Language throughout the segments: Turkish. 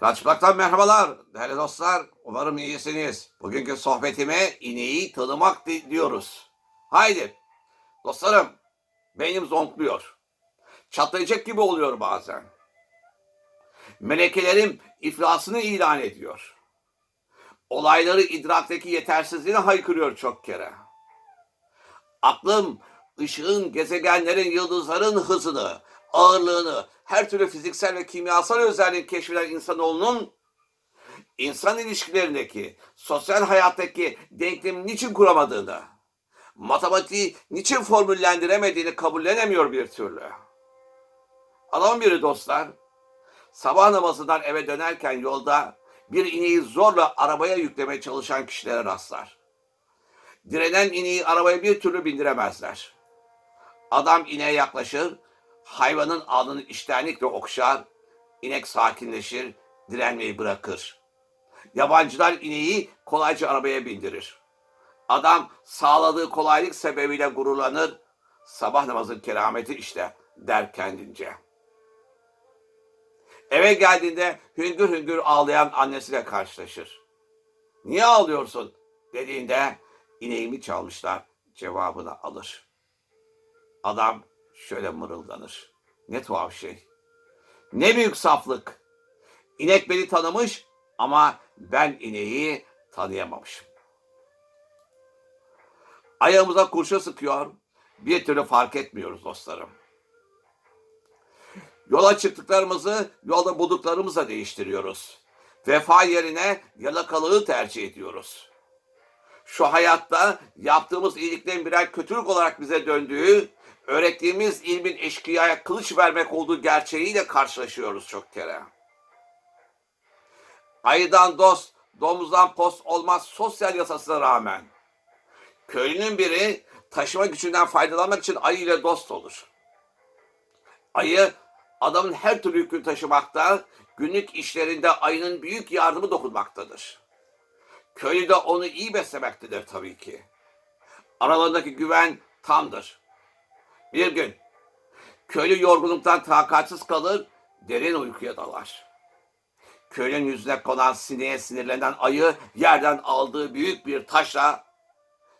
Kaçmaktan merhabalar değerli dostlar. Umarım iyisiniz. Bugünkü sohbetime ineği tanımak di- diyoruz. Haydi dostlarım beynim zonkluyor. Çatlayacak gibi oluyor bazen. Melekelerim iflasını ilan ediyor. Olayları idraktaki yetersizliğine haykırıyor çok kere. Aklım ışığın, gezegenlerin, yıldızların hızını, ağırlığını, her türlü fiziksel ve kimyasal özelliğini keşfeden insanoğlunun insan ilişkilerindeki, sosyal hayattaki denklemi niçin kuramadığını, matematiği niçin formüllendiremediğini kabullenemiyor bir türlü. Adam biri dostlar, sabah namazından eve dönerken yolda bir ineği zorla arabaya yüklemeye çalışan kişilere rastlar. Direnen ineği arabaya bir türlü bindiremezler. Adam ineğe yaklaşır, hayvanın alnını iştenlikle okşar, inek sakinleşir, direnmeyi bırakır. Yabancılar ineği kolayca arabaya bindirir. Adam sağladığı kolaylık sebebiyle gururlanır, sabah namazın kerameti işte der kendince. Eve geldiğinde hüngür hüngür ağlayan annesiyle karşılaşır. Niye ağlıyorsun dediğinde ineğimi çalmışlar cevabını alır. Adam şöyle mırıldanır. Ne tuhaf şey. Ne büyük saflık. İnek beni tanımış ama ben ineği tanıyamamışım. Ayağımıza kurşun sıkıyor. Bir türlü fark etmiyoruz dostlarım. Yola çıktıklarımızı yolda bulduklarımızla değiştiriyoruz. Vefa yerine yalakalığı tercih ediyoruz. Şu hayatta yaptığımız iyiliklerin birer kötülük olarak bize döndüğü, öğrettiğimiz ilmin eşkıyaya kılıç vermek olduğu gerçeğiyle karşılaşıyoruz çok kere. Ayıdan dost, domuzdan post olmaz sosyal yasasına rağmen. Köylünün biri taşıma gücünden faydalanmak için ayı ile dost olur. Ayı adamın her türlü yükünü taşımakta, günlük işlerinde ayının büyük yardımı dokunmaktadır. Köylü de onu iyi beslemektedir tabii ki. Aralarındaki güven tamdır. Bir gün köylü yorgunluktan takatsiz kalır, derin uykuya dalar. Köylünün yüzüne konan sineğe sinirlenen ayı yerden aldığı büyük bir taşla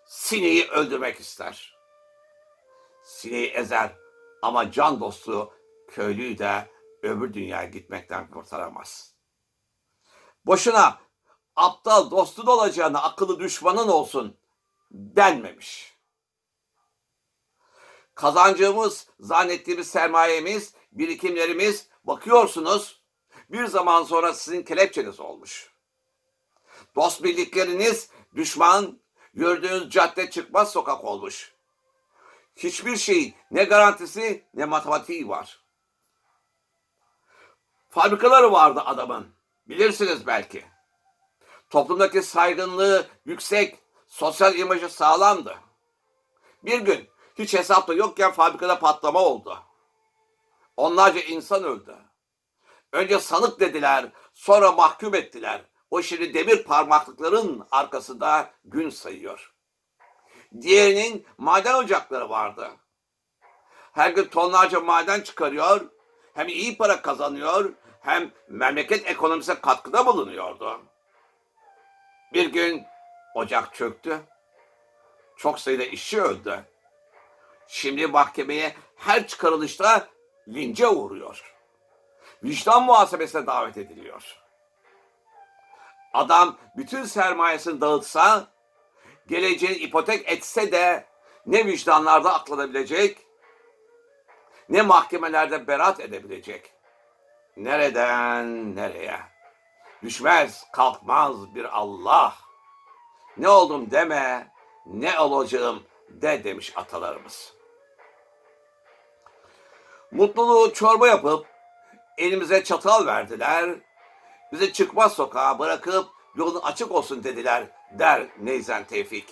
sineği öldürmek ister. Sineği ezer ama can dostu köylüyü de öbür dünyaya gitmekten kurtaramaz. Boşuna aptal dostun olacağına akıllı düşmanın olsun denmemiş. Kazancımız, zannettiğimiz sermayemiz, birikimlerimiz bakıyorsunuz bir zaman sonra sizin kelepçeniz olmuş. Dost bildikleriniz düşman, yürüdüğünüz cadde çıkmaz sokak olmuş. Hiçbir şeyin ne garantisi ne matematiği var. Fabrikaları vardı adamın. Bilirsiniz belki. Toplumdaki saygınlığı yüksek, sosyal imajı sağlamdı. Bir gün hiç hesapta yokken fabrikada patlama oldu. Onlarca insan öldü. Önce sanık dediler, sonra mahkum ettiler. O şimdi demir parmaklıkların arkasında gün sayıyor. Diğerinin maden ocakları vardı. Her gün tonlarca maden çıkarıyor, hem iyi para kazanıyor, hem memleket ekonomisine katkıda bulunuyordu. Bir gün ocak çöktü. Çok sayıda işçi öldü. Şimdi mahkemeye her çıkarılışta lince uğruyor. Vicdan muhasebesine davet ediliyor. Adam bütün sermayesini dağıtsa, geleceğini ipotek etse de ne vicdanlarda aklanabilecek, ne mahkemelerde beraat edebilecek. Nereden nereye? Düşmez, kalkmaz bir Allah. Ne oldum deme, ne olacağım de demiş atalarımız. Mutluluğu çorba yapıp elimize çatal verdiler. Bizi çıkmaz sokağa bırakıp yolun açık olsun dediler der Neyzen Tevfik.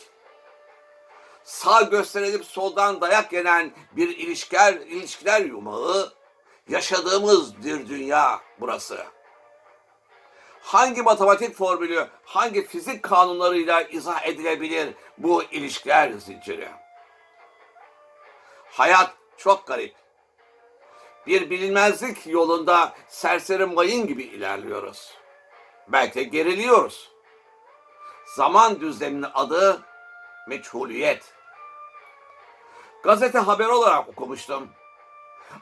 Sağ gösterilip soldan dayak yenen bir ilişkiler, ilişkiler yumağı yaşadığımız bir dünya burası. Hangi matematik formülü, hangi fizik kanunlarıyla izah edilebilir bu ilişkiler zinciri? Hayat çok garip. Bir bilinmezlik yolunda serseri mayın gibi ilerliyoruz. Belki geriliyoruz. Zaman düzleminin adı meçhuliyet. Gazete haber olarak okumuştum.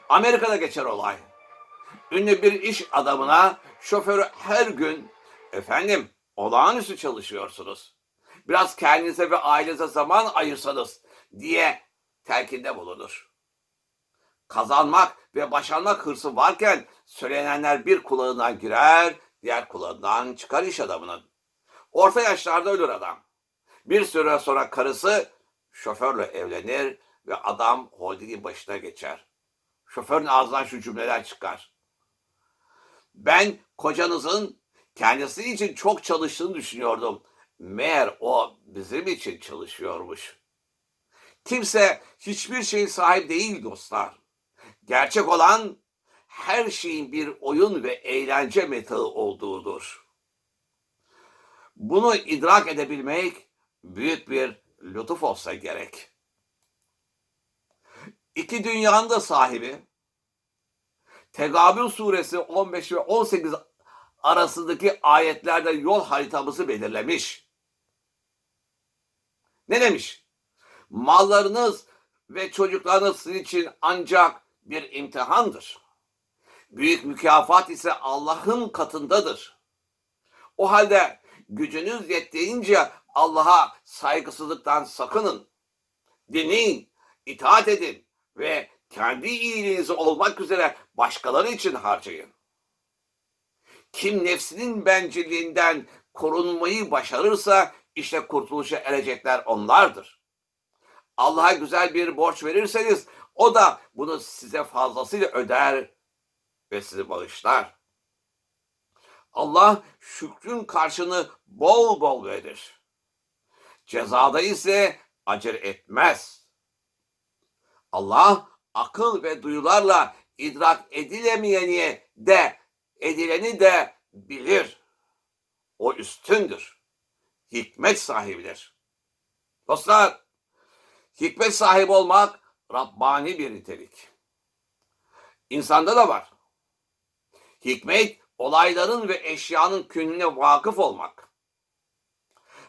Amerika'da geçer olay. Ünlü bir iş adamına şoförü her gün efendim olağanüstü çalışıyorsunuz. Biraz kendinize ve ailenize zaman ayırsanız diye telkinde bulunur. Kazanmak ve başarmak hırsı varken söylenenler bir kulağından girer, diğer kulağından çıkar iş adamının. Orta yaşlarda ölür adam. Bir süre sonra karısı şoförle evlenir ve adam holdingin başına geçer. Şoförün ağzından şu cümleler çıkar. Ben kocanızın kendisi için çok çalıştığını düşünüyordum. Meğer o bizim için çalışıyormuş. Kimse hiçbir şeyin sahip değil dostlar. Gerçek olan her şeyin bir oyun ve eğlence metağı olduğudur. Bunu idrak edebilmek büyük bir lütuf olsa gerek. İki dünyanın da sahibi, Tegabün suresi 15 ve 18 arasındaki ayetlerde yol haritamızı belirlemiş. Ne demiş? Mallarınız ve çocuklarınız sizin için ancak bir imtihandır. Büyük mükafat ise Allah'ın katındadır. O halde gücünüz yettiğince Allah'a saygısızlıktan sakının. Dinleyin, itaat edin ve kendi iyiliğinizi olmak üzere başkaları için harcayın. Kim nefsinin bencilliğinden korunmayı başarırsa işte kurtuluşa erecekler onlardır. Allah'a güzel bir borç verirseniz o da bunu size fazlasıyla öder ve sizi bağışlar. Allah şükrün karşını bol bol verir. Cezada ise acele etmez. Allah akıl ve duyularla idrak edilemeyeni de edileni de bilir. O üstündür. Hikmet sahibidir. Dostlar, hikmet sahibi olmak Rabbani bir nitelik. İnsanda da var. Hikmet, olayların ve eşyanın kününe vakıf olmak.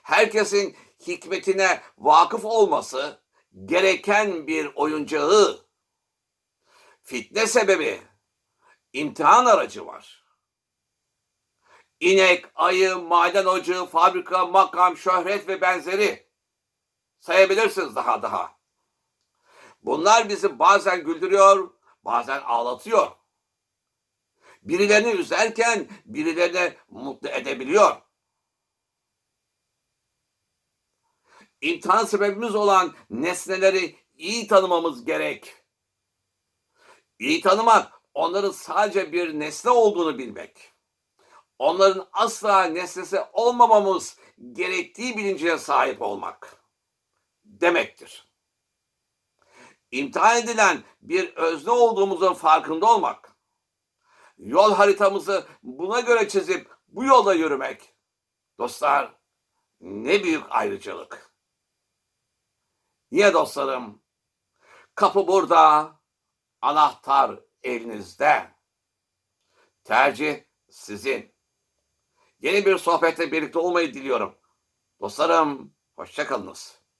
Herkesin hikmetine vakıf olması gereken bir oyuncağı, fitne sebebi, imtihan aracı var. İnek, ayı, maden ocağı, fabrika, makam, şöhret ve benzeri sayabilirsiniz daha daha. Bunlar bizi bazen güldürüyor, bazen ağlatıyor. Birilerini üzerken birilerini mutlu edebiliyor. İmtihan sebebimiz olan nesneleri iyi tanımamız gerek. İyi tanımak, onların sadece bir nesne olduğunu bilmek. Onların asla nesnesi olmamamız gerektiği bilincine sahip olmak demektir. İmtihan edilen bir özne olduğumuzun farkında olmak. Yol haritamızı buna göre çizip bu yolda yürümek. Dostlar ne büyük ayrıcalık. Niye dostlarım? Kapı burada, anahtar elinizde. Tercih sizin. Yeni bir sohbette birlikte olmayı diliyorum. Dostlarım, hoşçakalınız.